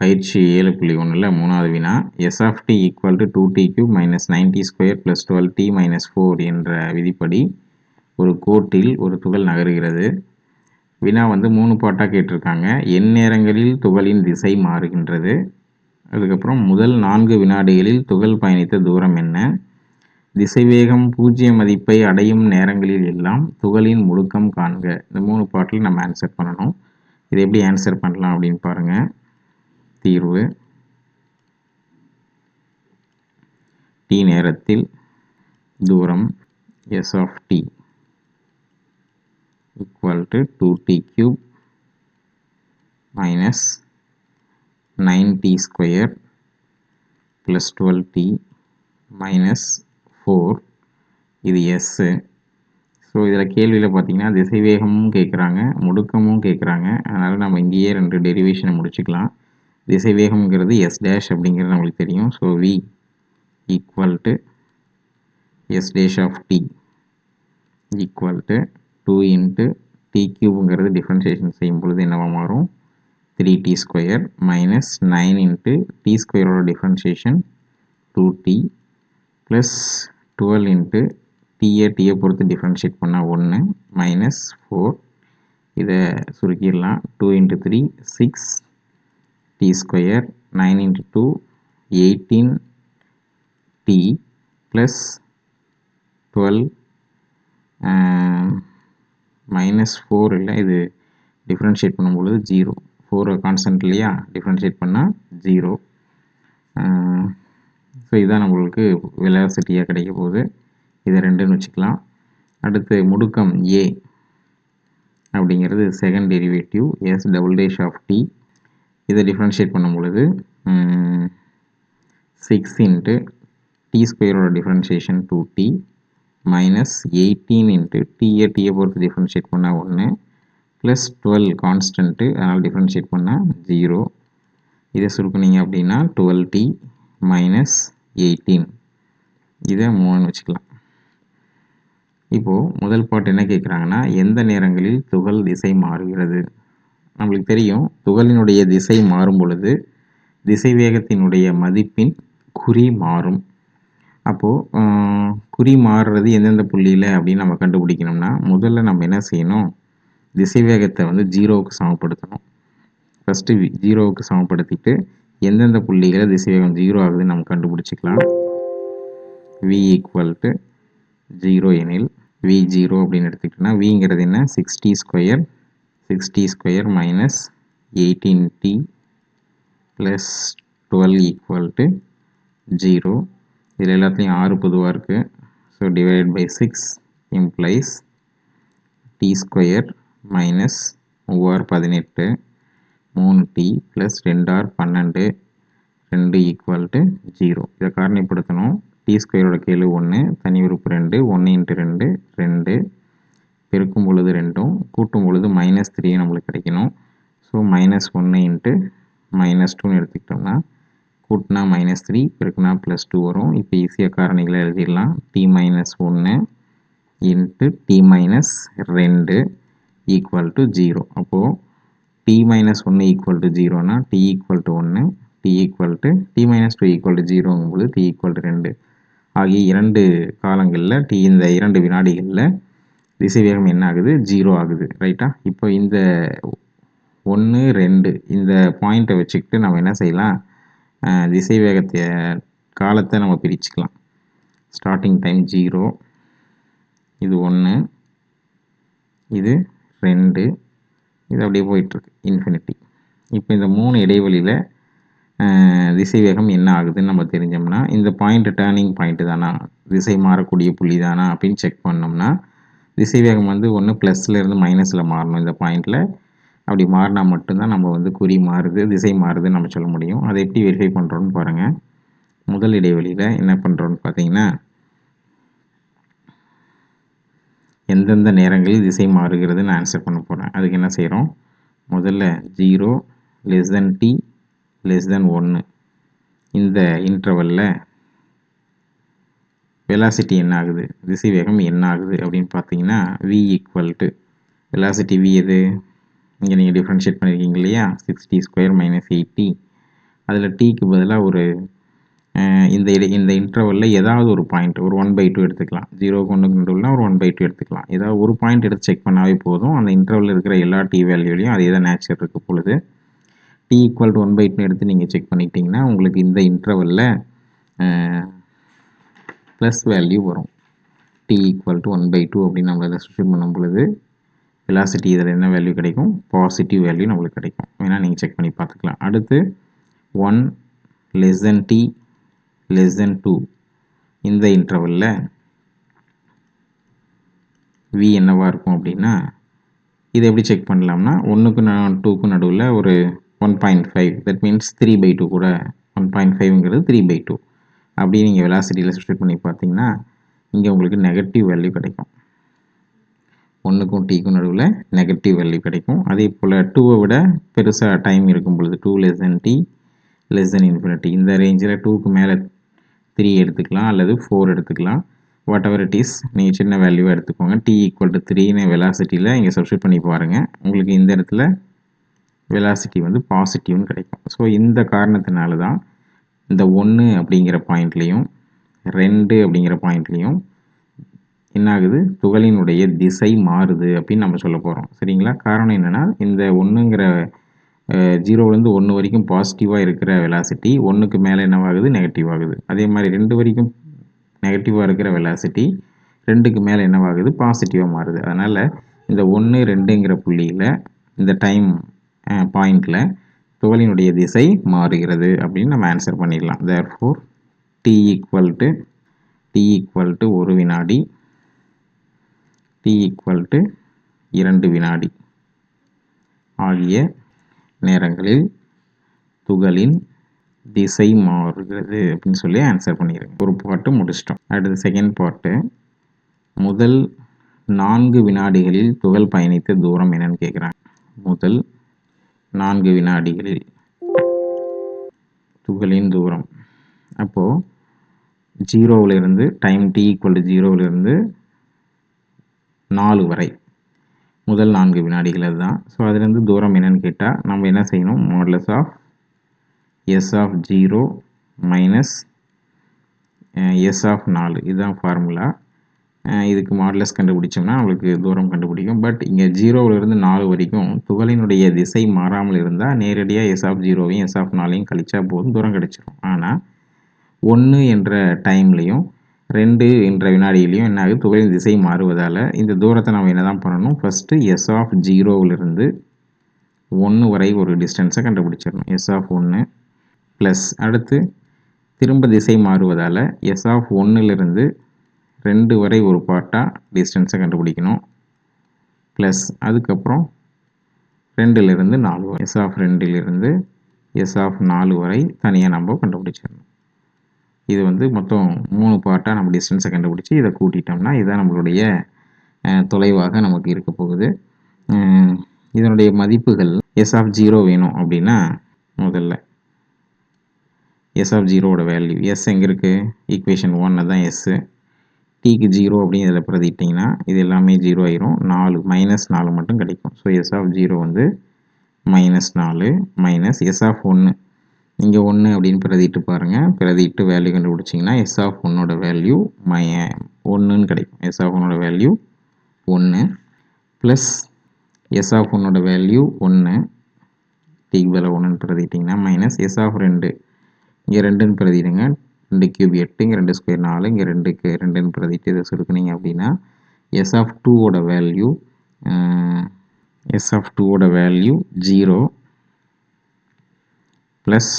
பயிற்சி ஏழு புள்ளி ஒன்றில் மூணாவது வினா S of T equal to two T cube minus nine T square plus twelve T minus four என்ற விதிப்படி ஒரு கோட்டில் ஒரு துகள் நகருகிறது. வினா வந்து மூணு பாட்டாக கேட்டிருக்காங்க. என் நேரங்களில் துகளின் திசை மாறுகின்றது. அதுக்கப்புறம் முதல் நான்கு வினாடிகளில் துகள் பயணித்த தூரம் என்ன? திசைவேகம் பூஜ்ஜிய மதிப்பை அடையும் நேரங்களில் எல்லாம் துகளின் முடுக்கம் காண்க. இந்த மூணு பாட்டில் நம்ம ஆன்சர் பண்ணணும். இது எப்படி ஆன்சர் பண்ணலாம் அப்படின்னு பாருங்கள் தீர்வு. டி நேரத்தில் தூரம் S of T equal to 2t cube minus 9t square plus 12t minus 4 இது s. ஸோ இதில் கேள்வியில் பார்த்தீங்கன்னா திசைவேகமும் கேட்குறாங்க முடுக்கமும் கேட்குறாங்க அதனால் நம்ம இங்கேயே ரெண்டு டெரிவேஷனை முடிச்சுக்கலாம். திசைவேகம்ங்கிறது எஸ் டேஷ் அப்படிங்கிறது நம்மளுக்கு தெரியும். So V equal to S dash of T equal to two into T கியூப்ங்கிறது differentiation செய்யும் பொழுது என்னவாக மாறும்? Three T square minus nine into T ஸ்கொயரோட differentiation two T plus twelve into DA டிஏ பொறுத்து டிஃப்ரென்ஷியேட் பண்ணால் ஒன்று மைனஸ் ஃபோர் இதை சுருக்கிடலாம். Two into three six T square nine into two eighteen T plus twelve minus four இல்லை இது differentiate பண்ணும்பொழுது zero four constant இல்லையா? டிஃப்ரென்ஷியேட் பண்ணால் ஜீரோ ஸோ இதுதான் நம்மளுக்கு வெலாசிட்டியாக கிடைக்க போகுது. இதை ரெண்டுன்னு வச்சுக்கலாம். அடுத்து முடுக்கம் ஏ அப்படிங்கிறது second derivative S double dash of T இதை டிஃப்ரென்ஷியேட் பண்ணும் பொழுது சிக்ஸ் இன்ட்டு டி ஸ்கொயரோட differentiation two T minus eighteen into DA டிஏ பொறுத்து டிஃப்ரென்ஷியேட் பண்ணால் ஒன்று ப்ளஸ் டுவெல் கான்ஸ்டன்ட்டு அதனால் டிஃப்ரென்ஷியேட் பண்ணால் ஜீரோ இதை சுருக்குனீங்க அப்படின்னா டுவெல் டி மைனஸ் எயிட்டீன் இதை மூணுன்னு வச்சுக்கலாம். இப்போது முதல் பாட்டு என்ன கேட்குறாங்கன்னா எந்த நேரங்களில் துகள் திசை மாறுகிறது? நம்மளுக்கு தெரியும். துகளினுடைய திசை மாறும் பொழுது திசை வேகத்தினுடைய மதிப்பின் குறி மாறும். அப்போது குறி மாறுறது எந்தெந்த புள்ளியில் அப்படின்னு நம்ம கண்டுபிடிக்கணும்னா முதல்ல நம்ம என்ன செய்யணும்? திசைவேகத்தை வந்து ஜீரோவுக்கு சமப்படுத்தணும். ஃபஸ்ட்டு ஜீரோவுக்கு சமப்படுத்திட்டு எந்தெந்த புள்ளிகளை திசைவேகம் ஜீரோ ஆகுதுன்னு நம்ம கண்டுபிடிச்சிக்கலாம். வி ஈக்குவல் டு ஜீரோ எனில் வி ஜீரோ அப்படின்னு எடுத்துக்கிட்டோம்னா விங்கிறது என்ன? Sixty square sixty square minus eighteen T plus twelve equal to zero இதில் எல்லாத்துலேயும் ஆறு பொதுவாக இருக்குது so divide by six implies T square minus Muar பதினெட்டு மூணு டி ப்ளஸ் ரெண்டார் பன்னெண்டு ரெண்டு ஈக்குவல் டு ஜீரோ இதை காரணிப்படுத்தணும். டி ஸ்கொயரோட கேளு ஒன்று தனி உறுப்பு ரெண்டு ஒன்று இன்ட்டு ரெண்டு ரெண்டு. பெருக்கும் பொழுது ரெண்டும் கூட்டும் பொழுது மைனஸ் த்ரீ நம்மளுக்கு கிடைக்கணும். ஸோ மைனஸ் ஒன்று இன்ட்டு மைனஸ் டூன்னு எடுத்துக்கிட்டோம்னா கூட்டினா மைனஸ் த்ரீ பெருக்குனா ப்ளஸ் டூ வரும். இப்போ ஈஸியாக காரணிகளை எழுதிடலாம். டி மைனஸ் ஒன்று இன்ட்டு டி மைனஸ் ரெண்டு ஈக்குவல் டு ஜீரோ அப்போது டி மைனஸ் ஒன்று ஈக்குவல் டு ஜீரோனா டி ஈக்குவல் டு ஒன்று T equal to T minus two equal to ஜீரோங்கும்போது T equal to ரெண்டு. ஆகிய இரண்டு காலங்களில் டி இந்த இரண்டு வினாடிகளில் திசைவேகம் என்ன ஆகுது? ஜீரோ ஆகுது ரைட்டா இப்போ இந்த ஒன்று ரெண்டு இந்த பாயிண்ட்டை வச்சுக்கிட்டு நம்ம என்ன செய்யலாம்? திசை வேகத்தை காலத்தை நம்ம பிரிச்சுக்கலாம். Starting time zero. இது ஒன்று இது ரெண்டு. இது அப்படியே போயிட்டுருக்கு இன்ஃபினிட்டி இப்போ இந்த மூணு இடைவெளியில் திசை வேகம் என்ன ஆகுதுன்னு நம்ம தெரிஞ்சோம்னா இந்த பாயிண்ட் டேர்னிங் பாயிண்ட்டு தானா? திசை மாறக்கூடிய புள்ளி தானா? அப்படின்னு செக் பண்ணோம்னா திசை வேகம் வந்து ஒன்று ப்ளஸ்லேருந்து மைனஸில் மாறணும் இந்த பாயிண்டில் அப்படி மாறினா மட்டும்தான் நம்ம வந்து குறி மாறுது திசை மாறுதுன்னு நம்ம சொல்ல முடியும். அதை எப்படி வெரிஃபை பண்ணுறோன்னு பாருங்கள் முதல் இடைவெளியில் என்ன பண்ணுறோன்னு பார்த்தீங்கன்னா எந்தெந்த நேரங்களில் திசை மாறுகிறதுன்னு ஆன்சர் பண்ண போகிறேன் அதுக்கு என்ன செய்கிறோம் முதல்ல zero less than T less than ஒன்று இந்த இன்டர்வலில் வெலாசிட்டி என்ன ஆகுது? திசை வேகம் என்ன ஆகுது? அப்படின்னு பார்த்தீங்கன்னா V equal to velocity V எது? இங்கே நீங்கள் டிஃப்ரென்ஷியேட் பண்ணியிருக்கீங்க இல்லையா? சிக்ஸ்டி ஸ்கொயர் மைனஸ் எயிட்டி அதில் டீக்கு பதிலாக ஒரு இந்த இடை இந்த இன்டர்வலில் ஏதாவது ஒரு பாயிண்ட் ஒரு ஒன் பை டூ எடுத்துக்கலாம். ஜீரோ கொண்டு நடுவில் ஒரு ஒன் பை டூ எடுத்துக்கலாம். ஏதாவது ஒரு பாயிண்ட் எடுத்து செக் பண்ணாவே போதும். அந்த இன்டர்வலில் இருக்கிற எல்லா டி வேல்யூலையும் அதே தான் நேச்சர் இருக்க பொழுது. T equal to one by two எடுத்து நீங்கள் செக் பண்ணிக்கிட்டிங்கன்னா உங்களுக்கு இந்த இன்டர்வலில் ப்ளஸ் வேல்யூ வரும். T equal to one by two அப்படின்னு நம்ம இதை சப்ஸ்டியூட் பண்ணும் பொழுது வெலாசிட்டி இதில் என்ன வேல்யூ கிடைக்கும்? பாசிட்டிவ் வேல்யூ நம்மளுக்கு கிடைக்கும். வேணால் நீங்கள் செக் பண்ணி பார்த்துக்கலாம். அடுத்து one less than T less than two இந்த இன்டர்வலில் வி என்னவாக இருக்கும் அப்படின்னா இதை எப்படி செக் பண்ணலாம்னா ஒன்றுக்கு நான் டூக்கு நடுவில் ஒரு one point five that means three by two கூட ஒன் பாயிண்ட் ஃபைவ்ங்கிறது த்ரீ பை டூ அப்படியே நீங்கள் வெலாசிட்டியில் சப்ஸ்டியூட் பண்ணி பார்த்தீங்கன்னா இங்கே உங்களுக்கு நெகட்டிவ் வேல்யூ கிடைக்கும். ஒன்றுக்கும் டீக்கும் நடுவில் நெகட்டிவ் வேல்யூ கிடைக்கும். அதே போல் டூவை விட பெருசாக டைம் இருக்கும் பொழுது two less than T less than infinity இந்த ரேஞ்சில் டூக்கு மேலே த்ரீ எடுத்துக்கலாம் அல்லது ஃபோர் எடுத்துக்கலாம். வாட் எவர் இட் இஸ் நீங்கள் சின்ன வேல்யூவாக எடுத்துக்கோங்க. டி ஈக்குவல் டு த்ரீன்னு வெலாசிட்டியில் இங்கே சப்ஸ்டியூட் பண்ணி பாருங்கள் உங்களுக்கு இந்த இடத்துல வெலாசிட்டி வந்து பாசிட்டிவ்னு கிடைக்கும். ஸோ இந்த காரணத்தினால தான் இந்த ஒன்று அப்படிங்கிற பாயிண்ட்லேயும் ரெண்டு அப்படிங்கிற பாயிண்ட்லேயும் என்ன ஆகுது? துகளினுடைய திசை மாறுது அப்படின்னு நம்ம சொல்ல போகிறோம் சரிங்களா? காரணம் என்னென்னா இந்த ஒன்றுங்கிற ஜீரோலேருந்து ஒன்று வரைக்கும் பாசிட்டிவாக இருக்கிற வெலாசிட்டி ஒன்றுக்கு மேலே என்னவாகுது? நெகட்டிவ் ஆகுது. அதே மாதிரி ரெண்டு வரைக்கும் நெகட்டிவாக இருக்கிற வெலாசிட்டி ரெண்டுக்கு மேலே என்னவாகுது? பாசிட்டிவாக மாறுது. அதனால் இந்த ஒன்று ரெண்டுங்கிற புள்ளியில் இந்த டைம் பாயிண்டில் துகளினுடைய திசை மாறுகிறது அப்படின்னு நம்ம ஆன்சர் பண்ணிடலாம். Therefore T equal to T equal to ஒரு வினாடி. டி ஈக்குவல் டு இரண்டு வினாடி. ஆகிய நேரங்களில் துகளின் திசை மாறுகிறது அப்படின்னு சொல்லி ஆன்சர் பண்ணிடுங்க ஒரு பாட்டு முடிச்சிட்டோம். அடுத்து செகண்ட் பாட்டு. முதல் நான்கு வினாடிகளில் துகள் பயணித்த தூரம் என்னன்னு கேட்குறாங்க முதல் நான்கு வினாடிகளில் துகளின் தூரம். அப்போது ஜீரோவிலிருந்து டைம் டி ஈக்குவல் டு ஜீரோவிலிருந்து நாலு வரை. முதல் நான்கு வினாடிகள் அதுதான். ஸோ அதுலேருந்து தூரம் என்னென்னு கேட்டால் நம்ம என்ன செய்யணும்? Modulus of S of zero minus S of நாலு. இதுதான் ஃபார்முலா இதுக்கு மாடலஸ் கண்டுபிடிச்சோம்னா உங்களுக்கு தூரம் கண்டுபிடிக்கும். பட் இங்கே ஜீரோவிலிருந்து நாலு வரைக்கும் துகளினுடைய திசை மாறாமல் இருந்தால் நேரடியாக எஸ் ஆஃப் ஜீரோவையும் எஸ் ஆஃப் நாலையும் கழிச்சா போதும் தூரம் கிடச்சிரும். ஆனால் ஒன்று என்ற டைம்லையும் ரெண்டு என்ற வினாடியிலையும் என்ன ஆகுது துகளின் திசை மாறுவதால் இந்த தூரத்தை நம்ம என்ன தான் பண்ணணும்? ஃபஸ்ட்டு எஸ் ஆஃப் ஜீரோவிலிருந்து ஒன்று வரை ஒரு டிஸ்டன்ஸை கண்டுபிடிச்சிடணும். எஸ் ஆஃப் ஒன்று ப்ளஸ் அடுத்து திரும்ப திசை மாறுவதால் எஸ் ஆஃப் ஒன்றுலேருந்து ரெண்டு வரை ஒரு பார்ட்டாக டிஸ்டன்ஸை கண்டுபிடிக்கணும். ப்ளஸ் அதுக்கப்புறம் ரெண்டுலேருந்து நாலு வரை. எஸ் ஆஃப் ரெண்டிலிருந்து எஸ் ஆஃப் நாலு வரை தனியாக நம்ம கண்டுபிடிச்சிடணும். இது வந்து மொத்தம் மூணு பார்ட்டாக நம்ம டிஸ்டன்ஸை கண்டுபிடிச்சி இதை கூட்டிட்டோம்னா இதுதான் நம்மளுடைய தொலைவாக நமக்கு இருக்க போகுது. இதனுடைய மதிப்புகள் எஸ் ஆஃப் ஜீரோ வேணும் அப்படின்னா முதல்ல. எஸ் ஆஃப் ஜீரோவோட வேல்யூ எஸ் எங்கே இருக்குது ஈக்குவேஷன் ஒன்று தான் எஸ்ஸு டிக்கு ஜீரோ அப்படின்னு இதில் பிரதிட்டிங்கன்னா இது எல்லாமே ஜீரோ ஆயிரும். நாலு மைனஸ் நாலு மட்டும் கிடைக்கும். ஸோ எஸ் ஆஃப் ஜீரோ வந்து மைனஸ் நாலு மைனஸ் எஸ் ஆஃப் ஒன்று இங்கே ஒன்று அப்படின்னு பிரதிட்டு பாருங்கள் பிரதிட்டு வேல்யூ கண்டுபிடிச்சிங்கன்னா எஸ் ஆஃப் ஒன்னோட வேல்யூ மை ஒன்றுன்னு கிடைக்கும். எஸ் ஆஃப் ஒன்னோட வேல்யூ ஒன்று ப்ளஸ் எஸ் ஆஃப் ஒன்னோட வேல்யூ ஒன்று டிக்கு வேலை ஒன்றுன்னு பிரதிட்டிங்கன்னா மைனஸ் எஸ் ஆஃப் ரெண்டு. இங்கே ரெண்டுன்னு பிரதிடுங்க. ரெண்டு கியூப் எட்டு இங்கே ரெண்டு ஸ்கொயர் நாலு இங்கே ரெண்டுக்கு ரெண்டுன்னு பிரதிட்டு இதை சுருக்குனீங்க அப்படின்னா எஸ் ஆஃப் டூவோட வேல்யூ எஸ் ஆஃப் டூவோட value zero plus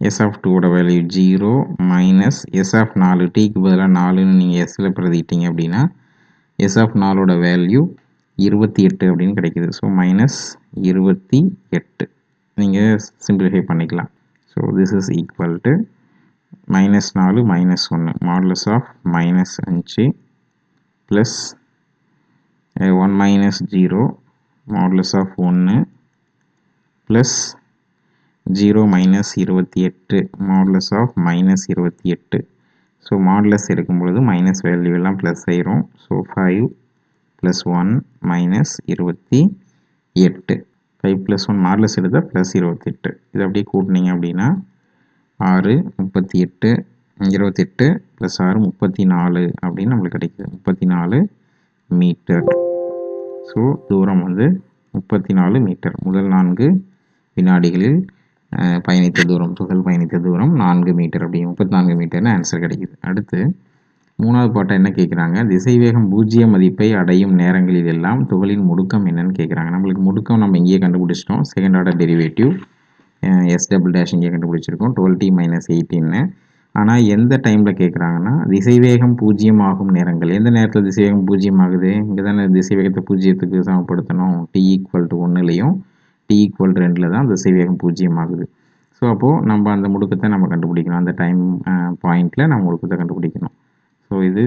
S of டூவோட value zero minus S of நாலு டீக்கு பதிலாக நாலுன்னு நீங்கள் எஸ்ஸில் பிரதிட்டீங்க அப்படின்னா எஸ் ஆஃப் நாலோட வேல்யூ இருபத்தி எட்டு அப்படின்னு கிடைக்கிது. ஸோ மைனஸ் இருபத்தி எட்டு. நீங்கள் சிம்பிளிஃபை பண்ணிக்கலாம். So this is equal to minus நாலு மைனஸ் ஒன்று மாடலஸ் ஆஃப் மைனஸ் அஞ்சு plus one minus zero modulus of ஒன்று ப்ளஸ் ஜீரோ மைனஸ் இருபத்தி எட்டு மாடலஸ் ஆஃப் மைனஸ் இருபத்தி எட்டு ஸோ மாடலஸ் இருக்கும் பொழுது மைனஸ் வேல்யூ எல்லாம் ப்ளஸ் ஆயிரும். So five plus one minus இருபத்தி எட்டு ஃபைவ் ப்ளஸ் ஒன் மாடலஸ் எடுத்தால் ப்ளஸ் இருபத்தெட்டு. இதை அப்படியே கூட்டினீங்க அப்படின்னா ஆறு முப்பத்தி எட்டு இருபத்தெட்டு ப்ளஸ் ஆறு முப்பத்தி நாலு அப்படின்னு நம்மளுக்கு கிடைக்குது. முப்பத்தி நாலு மீட்டர் ஸோ தூரம் வந்து முப்பத்தி நாலு மீட்டர் முதல் நான்கு வினாடிகளில் பயணித்த தூரம் துகள் பயணித்த தூரம் நான்கு மீட்டர் அப்படி முப்பத்தி நான்கு மீட்டர்னு ஆன்சர் கிடைக்குது. அடுத்து மூணாவது பாட்டை என்ன கேட்குறாங்க திசைவேகம் பூஜ்ஜிய மதிப்பை அடையும் நேரங்களில் எல்லாம் துகளின் முடுக்கம் என்னன்னு கேட்குறாங்க நம்மளுக்கு முடுக்கம் நம்ம இங்கேயே கண்டுபிடிச்சிட்டோம். Second order derivative S double dash இங்கே கண்டுபிடிச்சிருக்கோம். டுவெல் டி மைனஸ் எயிட்டின்னு ஆனால் எந்த டைமில் கேட்குறாங்கன்னா திசைவேகம் பூஜ்ஜியம் ஆகும் நேரங்கள். எந்த நேரத்தில் திசைவேகம் பூஜ்ஜியம் ஆகுது இங்கே தானே திசைவேகத்தை பூஜ்ஜியத்துக்கு சமப்படுத்தணும். டி ஈக்குவல் டு ஒன்றுலையும் டி ஈக்குவல் ரெண்டில் தான் திசைவேகம் பூஜ்ஜியம் ஆகுது ஸோ அப்போது நம்ம அந்த முடுக்கத்தை நம்ம கண்டுபிடிக்கணும். அந்த டைம் பாயிண்டில் நம்ம முடுக்கத்தை கண்டுபிடிக்கணும். ஸோ இது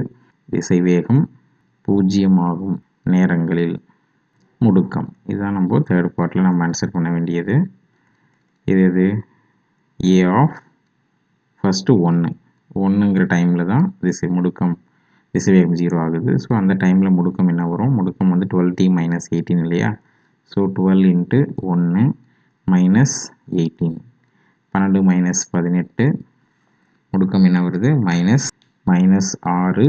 திசைவேகம் பூஜ்ஜியமாகும் நேரங்களில் முடுக்கம். இதுதான் நம்ம தேர்ட் பார்ட்டில் நம்ம ஆன்சர் பண்ண வேண்டியது. இது இது ஏ ஆஃப் ஃபஸ்ட்டு ஒன்று ஒன்றுங்கிற டைமில் தான் திசை முடுக்கம் திசைவேகம் ஜீரோ ஆகுது. ஸோ அந்த டைமில் முடுக்கம் என்ன வரும்? முடுக்கம் வந்து டுவெல் டி மைனஸ் எயிட்டீன் இல்லையா? ஸோ டுவெல் இன்ட்டு ஒன்று மைனஸ் எயிட்டீன் பன்னெண்டு மைனஸ் பதினெட்டு முடுக்கம் என்ன வருது? மைனஸ் மைனஸ் ஆறு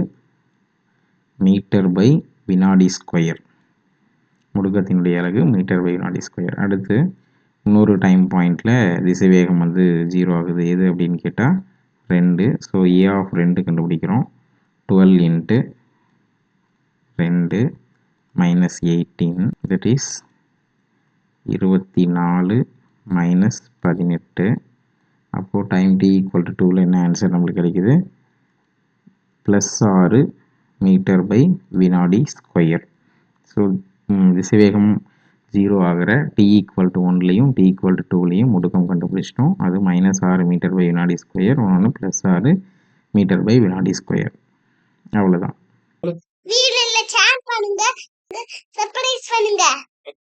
மீட்டர் பை வினாடி ஸ்கொயர் முடுக்கத்தினுடைய அழகு மீட்டர் பை வினாடி ஸ்கொயர் அடுத்து இன்னொரு டைம் பாயிண்டில் திசைவேகம் வந்து ஜீரோ ஆகுது. எது அப்படின்னு கேட்டால் ரெண்டு. ஸோ ஏ ஆஃப் ரெண்டு கண்டுபிடிக்கிறோம். டுவெல் இன்ட்டு ரெண்டு மைனஸ் எயிட்டீன் தட் இஸ் இருபத்தி நாலு மைனஸ் பதினெட்டு அப்போது டைம் டி ஈக்குவல் டு டூவில் என்ன ஆன்சர் நம்மளுக்கு கிடைக்குது? ப்ளஸ் ஆறு மீட்டர் பை வினாடி ஸ்கொயர் ஸோ திசைவேகம் ஜீரோ ஆகிற டி ஈக்குவல் டு ஒன்லேயும் டி ஈக்குவல் டு டூலேயும் முடுக்கம் கண்டுபிடிச்சிட்டோம். அது மைனஸ் ஆறு மீட்டர் பை வினாடி ஸ்கொயர் ஒன்று ப்ளஸ் ஆறு மீட்டர் பை வினாடி ஸ்கொயர் அவ்வளோதான் வீடியோல ஷேர் பண்ணுங்க சர்ப்ரைஸ் பண்ணுங்க.